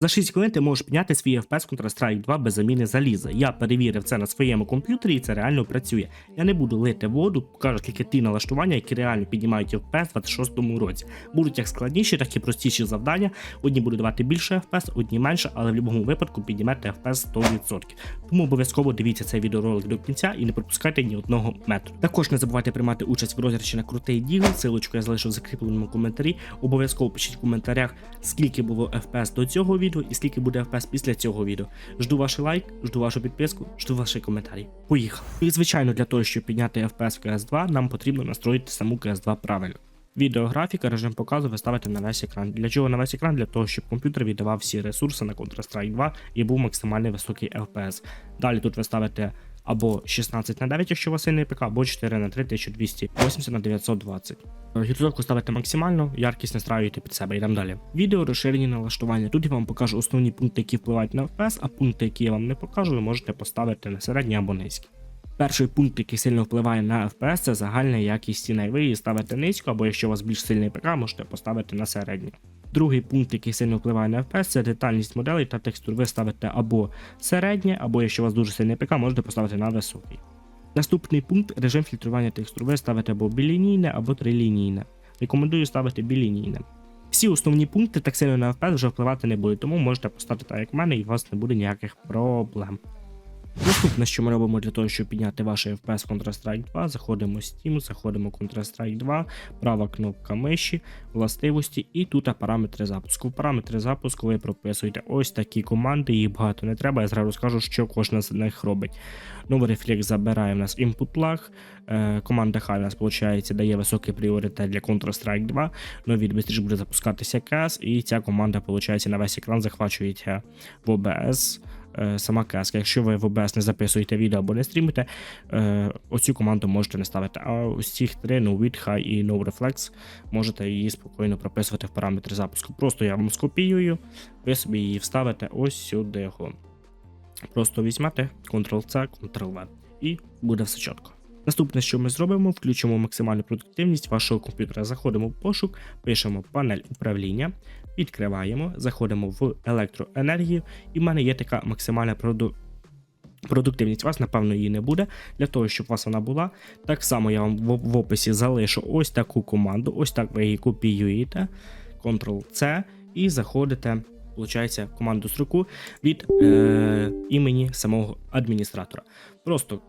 За 6 хвилин ти можеш підняти свій FPS Counter-Strike 2 без заміни заліза. Я перевірив це на своєму комп'ютері і це реально працює. Я не буду лити воду, покажу тільки ті налаштування, які реально піднімають FPS в 26-му році. Будуть як складніші, так і простіші завдання. Одні будуть давати більше FPS, одні менше, але в будь-якому випадку піднімете FPS 100%. Тому обов'язково дивіться цей відеоролик до кінця і не пропускайте ні одного метру. Також не забувайте приймати участь в розіграші на крутий діл. Силочку я залишу в закріпленому коментарі. Обов'язково пишіть в коментарях, скільки було FPS до цього відео і скільки буде FPS після цього відео. Жду ваш лайк, жду вашу підписку, жду ваші коментарі. Поїхали. І звичайно, для того, щоб підняти FPS в CS2, нам потрібно настроїти саму CS2 правильно. Відеографіка, режим показу ви ставите на весь екран. Для чого на весь екран? Для того, щоб комп'ютер віддавав всі ресурси на Counter-Strike 2 і був максимально високий FPS. Далі тут ви ставите або 16 на 9, якщо у вас сильний ПК, або 4 на 3 1280 на 920. Гірзовку ставите максимально, яркість настраюєте під себе. Йдемо далі. Відео розширені налаштування. Тут я вам покажу основні пункти, які впливають на FPS, а пункти, які я вам не покажу, ви можете поставити на середній або низький. Перший пункт, який сильно впливає на FPS, це загальна якість стіни. Ви її ставите низько, або якщо у вас більш сильний ПК, можете поставити на середню. Другий пункт, який сильно впливає на FPS, це детальність моделей та текстур. Ви ставите або середнє, або якщо у вас дуже сильний ПК, можете поставити на високий. Наступний пункт режим фільтрування текстур. Ви ставите або білінійне, або трилінійне. Рекомендую ставити білінійне. Всі основні пункти так сильно на FPS вже впливати не будуть, тому можете поставити так, як в мене, і у вас не буде ніяких проблем. Наступне, що ми робимо для того, щоб підняти ваш FPS Counter-Strike 2, заходимо в Steam, заходимо в Counter-Strike 2, права кнопка миші, властивості і тут параметри запуску. В параметри запуску ви прописуєте ось такі команди, їх багато не треба. Я зразу скажу, що кожна з них робить. Новий рефлекс забирає в нас input lag, е, команда High у нас виходить, дає високий пріоритет для Counter-Strike 2, новий швидше буде запускатися CAS, і ця команда виходить, на весь екран захвачується в е, сама каска. Якщо ви в OBS не записуєте відео або не стрімите, е, оцю команду можете не ставити. А ось цих три no with, high і no reflex можете її спокійно прописувати в параметри запуску. Просто я вам скопіюю, ви собі її вставите ось сюди. Просто візьмете Ctrl-C, Ctrl-V і буде все чітко. Наступне, що ми зробимо, включимо максимальну продуктивність вашого комп'ютера. Заходимо в пошук, пишемо панель управління, відкриваємо, заходимо в електроенергію, і в мене є така максимальна проду... продуктивність. У вас, напевно, її не буде. Для того, щоб у вас вона була. Так само я вам в, описі залишу ось таку команду. Ось так ви її копіюєте. Ctrl-C і заходите. Получається команду строку від е, імені самого адміністратора. Просто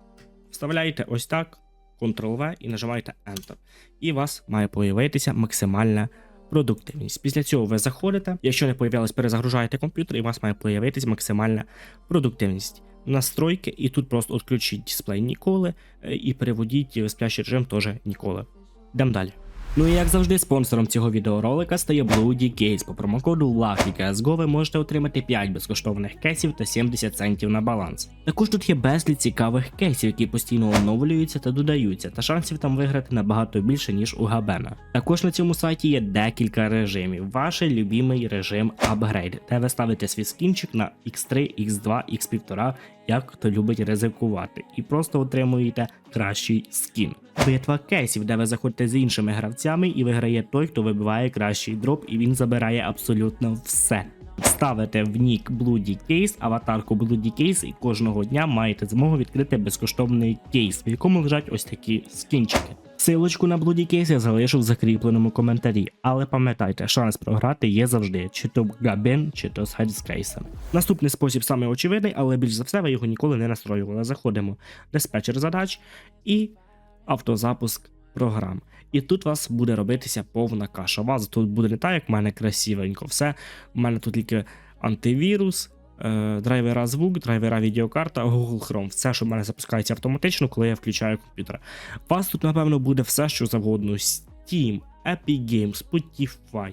вставляєте ось так, Ctrl-V і нажимаєте Enter. І у вас має появитися максимальна продуктивність. Після цього ви заходите. Якщо не появилась, перезагружаєте комп'ютер, і у вас має появитись максимальна продуктивність. Настройки, і тут просто відключіть дисплей ніколи е, і переводіть в сплящий режим теж ніколи. Йдемо далі. Ну і як завжди, спонсором цього відеоролика стає Bloody Gates. По промокоду LUCKYCSGO ви можете отримати 5 безкоштовних кейсів та 70 центів на баланс. Також тут є безліч цікавих кейсів, які постійно оновлюються та додаються, та шансів там виграти набагато більше, ніж у Габена. Також на цьому сайті є декілька режимів. Ваш любимий режим апгрейд, де ви ставите свій скінчик на X3, X2, X1,5, як хто любить ризикувати, і просто отримуєте кращий скін. Битва кейсів, де ви заходите з іншими гравцями і виграє той, хто вибиває кращий дроп, і він забирає абсолютно все. Ставите в нік Bloody Case, аватарку Bloody Case, і кожного дня маєте змогу відкрити безкоштовний кейс, в якому лежать ось такі скінчики. Силочку на Bloody Case я залишу в закріпленому коментарі, але пам'ятайте, шанс програти є завжди, чи то Габен, чи то з Хедскрейсом. Наступний спосіб саме очевидний, але більш за все ви його ніколи не настроювали. Заходимо диспетчер задач і автозапуск програм. І тут у вас буде робитися повна каша. У вас тут буде не так, як в мене красивенько. Все. У мене тут тільки антивірус, драйвера звук, драйвера відеокарта, Google Chrome. Все, що в мене запускається автоматично, коли я включаю комп'ютер. У вас тут, напевно, буде все, що завгодно. Steam, Epic Games, Spotify,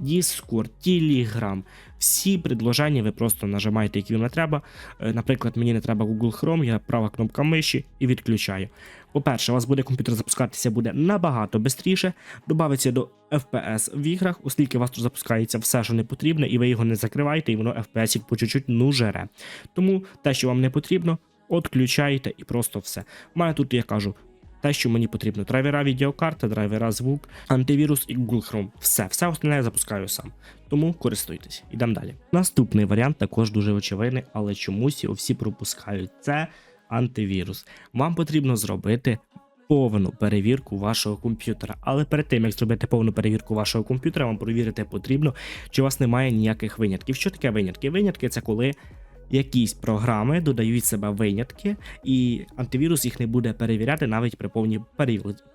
Discord, Telegram. Всі предложення ви просто нажимаєте, які вам треба. Е, Наприклад, мені не треба Google Chrome, я права кнопка миші і відключаю. По-перше, у вас буде комп'ютер запускатися буде набагато швидше, додається до FPS в іграх, оскільки у вас тут запускається все, що не потрібно, і ви його не закриваєте, і воно FPS по чуть-чуть ну. Тому те, що вам не потрібно, відключаєте і просто все. Мене тут, я кажу, те, що мені потрібно. Драйвера відеокарти, драйвера звук, антивірус і Google Chrome. Все, все остальне я запускаю сам. Тому користуйтесь. Ідемо далі. Наступний варіант також дуже очевидний, але чомусь його всі пропускають. Це антивірус. Вам потрібно зробити повну перевірку вашого комп'ютера. Але перед тим як зробити повну перевірку вашого комп'ютера, вам провірити потрібно, чи у вас немає ніяких винятків. Що таке винятки? Винятки це коли. Якісь програми додають себе винятки, і антивірус їх не буде перевіряти навіть при повній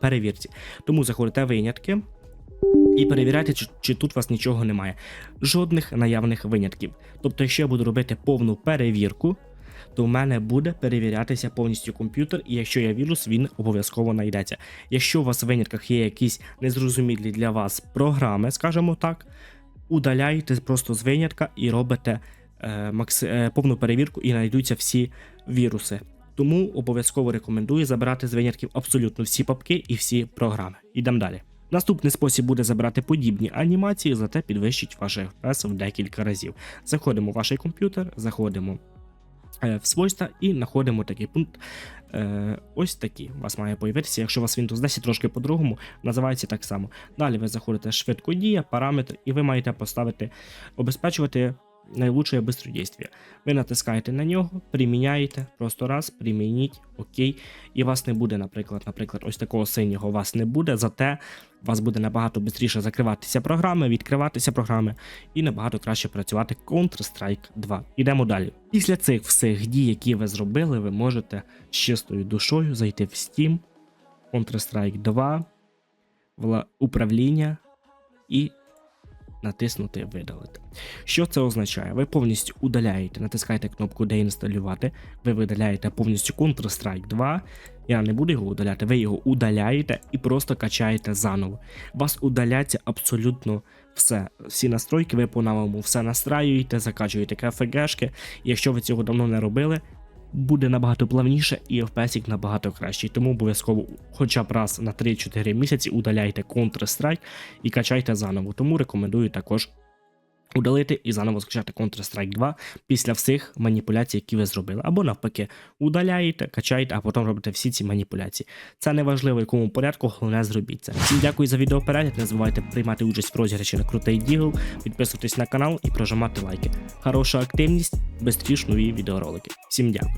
перевірці. Тому заходите винятки і перевіряйте, чи, чи тут у вас нічого немає. Жодних наявних винятків. Тобто, якщо я буду робити повну перевірку, то в мене буде перевірятися повністю комп'ютер, і якщо є вірус, він обов'язково знайдеться. Якщо у вас в винятках є якісь незрозумілі для вас програми, скажімо так, удаляйте просто з винятка і робите повну перевірку і знайдуться всі віруси. Тому обов'язково рекомендую забирати з винятків абсолютно всі папки і всі програми. Ідемо далі. Наступний спосіб буде забирати подібні анімації, зате підвищить ваш FPS в декілька разів. Заходимо в ваш комп'ютер, заходимо е, в свойства і знаходимо такий пункт. Е, ось такі у вас має появитися. Якщо у вас Windows 10 трошки по-другому, називається так само. Далі ви заходите швидкодія, параметр, і ви маєте поставити обезпечувати наилучшее быстродействие. Ви натискаєте на нього, приміняєте, просто раз, примініть, окей. І вас не буде, наприклад, наприклад, ось такого синього вас не буде, зате у вас буде набагато швидше закриватися програми, відкриватися програми і набагато краще працювати Counter-Strike 2. Ідемо далі. Після цих всіх дій, які ви зробили, ви можете з чистою душою зайти в Steam, Counter-Strike 2, в управління і натиснути видалити. Що це означає? Ви повністю удаляєте, натискаєте кнопку деінсталювати, ви видаляєте повністю Counter-Strike 2. Я не буду його удаляти, ви його удаляєте і просто качаєте заново. Вас удаляться абсолютно все. Всі настройки, ви по-новому все настраюєте, закачуєте КФГшки. Якщо ви цього давно не робили, буде набагато плавніше і FPS набагато кращий. Тому обов'язково хоча б раз на 3-4 місяці удаляйте Counter-Strike і качайте заново. Тому рекомендую також удалити і заново скачати Counter-Strike 2 після всіх маніпуляцій, які ви зробили. Або навпаки, удаляєте, качаєте, а потім робите всі ці маніпуляції. Це не важливо, в якому порядку, головне зробіть це. Всім дякую за відеоперегляд. Не забувайте приймати участь в розіграші на крутий дігл, підписуватись на канал і прожимати лайки. Хороша активність, безстріш нові відеоролики. Всім дякую.